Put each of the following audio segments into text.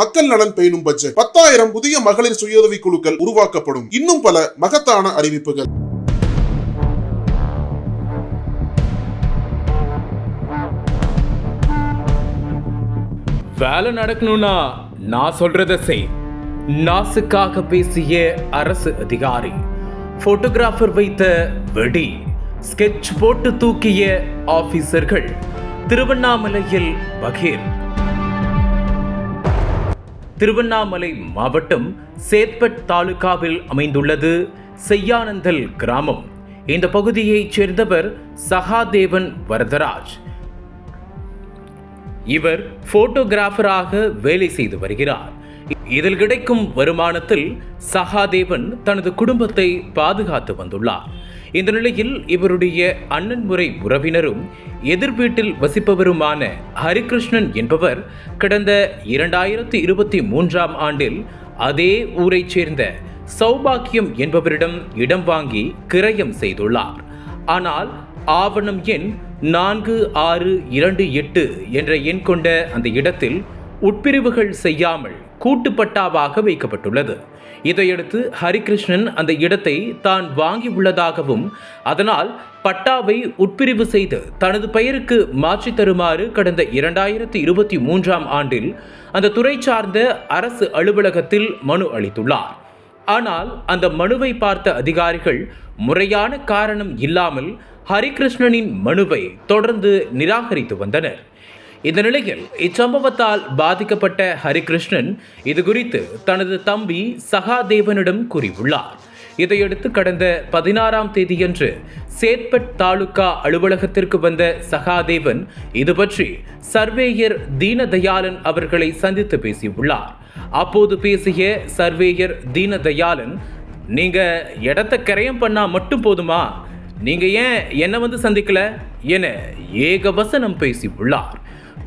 மக்கள் நலன் பேணும் பட்ஜெட். பத்தாயிரம் புதிய மகளிர் சுயுதவி குழுக்கள் உருவாக்கப்படும். இன்னும் பல மகத்தான அறிவிப்புகள். வேலை நடக்கணும்னா நான் சொல்றத செய். நாசுக்காக பேசிய அரசு அதிகாரி போட்டோகிராஃபர் வைத்த வெடி ஸ்கெட்ச் போட்டு தூக்கிய ஆபீசர்கள் திருவண்ணாமலையில் பகீர். திருவண்ணாமலை மாவட்டம் சேத்பட் தாலுகாவில் அமைந்துள்ளது செய்யானந்தல் கிராமம். இந்த பகுதியைச் சேர்ந்தவர் சகாதேவன் வரதராஜ். இவர் போட்டோகிராஃபராக வேலை செய்து வருகிறார். இதில் கிடைக்கும் வருமானத்தில் சகாதேவன் தனது குடும்பத்தை பாதுகாத்து வந்துள்ளார். இந்த நிலையில் இவருடைய அண்ணன் முறை உறவினரும் எதிர் வீட்டில் வசிப்பவருமான ஹரிகிருஷ்ணன் என்பவர் கடந்த இரண்டாயிரத்தி இருபத்தி மூன்றாம் ஆண்டில் அதே ஊரைச் சேர்ந்த சௌபாக்கியம் என்பவரிடம் இடம் வாங்கி கிரயம் செய்துள்ளார். ஆனால் ஆவணம் எண் நான்கு ஆறு இரண்டு எட்டு என்ற எண் கொண்ட அந்த இடத்தில் உட்பிரிவுகள் செய்யாமல் கூட்டுப்பட்டாவாக வைக்கப்பட்டுள்ளது. இதையடுத்து ஹரிகிருஷ்ணன் அந்த இடத்தை தான் வாங்கி உள்ளதாகவும் அதனால் பட்டாவை உட்பிரிவு செய்து தனது பெயருக்கு மாற்றித் தருமாறு கடந்த இரண்டாயிரத்தி இருபத்தி மூன்றாம் ஆண்டில் அந்த துறை சார்ந்த அரசு அலுவலகத்தில் மனு அளித்துள்ளார். ஆனால் அந்த மனுவை பார்த்த அதிகாரிகள் முறையான காரணம் இல்லாமல் ஹரிகிருஷ்ணனின் மனுவை தொடர்ந்து நிராகரித்து வந்தனர். இந்த நிலையில் இச்சம்பவத்தால் பாதிக்கப்பட்ட ஹரிகிருஷ்ணன் இது குறித்து தனது தம்பி சகாதேவனிடம் கூறியுள்ளார். இதையடுத்து கடந்த பதினாறாம் தேதியன்று சேத்பட் தாலுகா அலுவலகத்திற்கு வந்த சகாதேவன் இது பற்றி சர்வேயர் தீனதயாளன் அவர்களை சந்தித்து பேசியுள்ளார். அப்போது பேசிய சர்வேயர் தீனதயாளன் நீங்க இடத்த கரையம் பண்ணா மட்டும் போதுமா? நீங்க ஏன் என்ன வந்து சந்திக்கல? என ஏக வசனம் பேசி உள்ளார்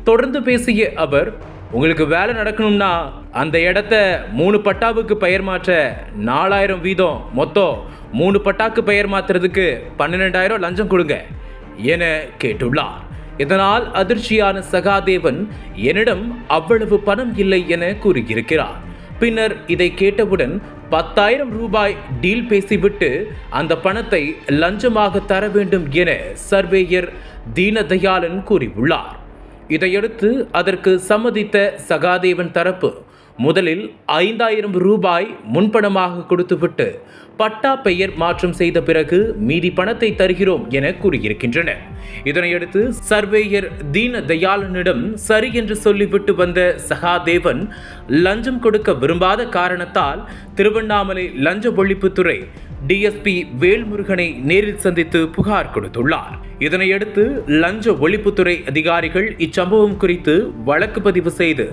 தொடர்ந்து பேசிய அவர் உங்களுக்கு வேலை நடக்கணும்னா அந்த இடத்த மூணு பட்டாவுக்கு பெயர் மாற்ற நாலாயிரம் வீதம் மொத்தம் மூணு பட்டாக்கு பெயர் மாற்றுறதுக்கு பன்னிரெண்டாயிரம் லஞ்சம் கொடுங்க என கேட்டுள்ளார். இதனால் அதிர்ச்சியான சகாதேவன் என்னிடம் அவ்வளவு பணம் இல்லை என கூறியிருக்கிறார். பின்னர் இதை கேட்டவுடன் பத்தாயிரம் ரூபாய் டீல் பேசிவிட்டு அந்த பணத்தை லஞ்சமாக தர வேண்டும் என சர்வேயர் தீனதயாளன் கூறியுள்ளார். இதையடுத்து அதற்கு சம்மதித்த சகாதேவன் தரப்பு முதலில் ஐந்தாயிரம் ரூபாய் முன்பணமாக கொடுத்துவிட்டு பட்டா பெயர் மாற்றம் செய்த பிறகு மீதி பணத்தை தருகிறோம் என கூறியிருக்கின்றனர் இதனையடுத்து சர்வேயர் தீன தயாளனிடம் சரி என்று சொல்லிவிட்டு வந்த சகாதேவன் லஞ்சம் கொடுக்க விரும்பாத காரணத்தால் திருவண்ணாமலை லஞ்ச ஒழிப்புத்துறை டிஎஸ்பி வேல்முருகனை நேரில் சந்தித்து புகார் கொடுத்துள்ளார். இதனையடுத்து லஞ்ச ஒழிப்புத்துறை அதிகாரிகள் இச்சம்பவம் குறித்து வழக்கு பதிவு செய்து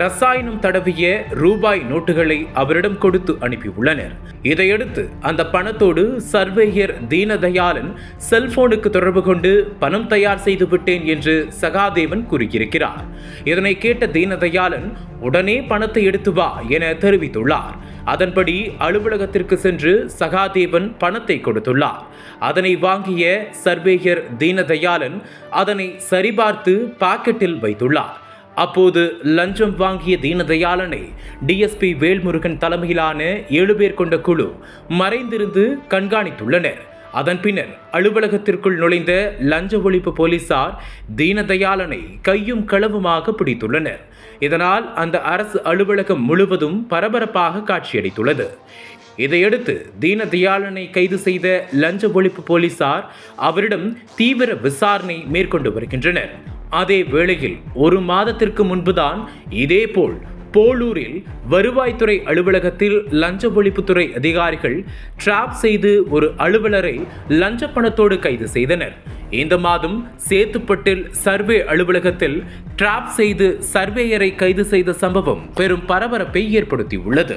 ரசாயனம் தடவிய ரூபாய் நோட்டுகளை அவரிடம் கொடுத்து அனுப்பியுள்ளனர். இதையடுத்து அந்த பணத்தோடு சர்வேயர் தீனதயாளன் செல்போனுக்கு தொடர்பு கொண்டு பணம் தயார் செய்து விட்டேன் என்று சகாதேவன் கூறியிருக்கிறார். இதனை கேட்ட தீனதயாளன் உடனே பணத்தை எடுத்து வா என தெரிவித்துள்ளார். அதன்படி அலுவலகத்திற்கு சென்று சகாதேவன் பணத்தை கொடுத்துள்ளார். அதனை வாங்கிய சர்வேயர் தீனதயாளன் அதனை சரிபார்த்து பாக்கெட்டில் வைத்துள்ளார். அப்போது லஞ்சம் வாங்கிய தீனதயாளனை டிஎஸ்பி வேல்முருகன் தலைமையிலான ஏழு பேர் கொண்ட குழு மறைந்திருந்து கண்காணித்துள்ளனர். அதன் பின்னர் அலுவலகத்திற்குள் நுழைந்த லஞ்ச ஒழிப்பு போலீசார் தீனதயாளனை கையும் களவுமாக பிடித்துள்ளனர். இதனால் அந்த அரசு அலுவலகம் முழுவதும் பரபரப்பாக காட்சியளித்துள்ளது. இதையடுத்து தீனதயாளனை கைது செய்த லஞ்ச ஒழிப்பு போலீசார் அவரிடம் தீவிர விசாரணை மேற்கொண்டு வருகின்றனர். அதே வேளையில் ஒரு மாதத்திற்கு முன்புதான் இதேபோல் போலூரில் வருவாய்த்துறை அலுவலகத்தில் லஞ்ச ஒழிப்புத்துறை அதிகாரிகள் டிராப் செய்து ஒரு அலுவலரை லஞ்ச பணத்தோடு கைது செய்தனர். இந்த மாதம் சேத்துப்பட்டில் சர்வே அலுவலகத்தில் டிராப் செய்து சர்வேயரை கைது செய்த சம்பவம் பெரும் பரபரப்பை ஏற்படுத்தியுள்ளது.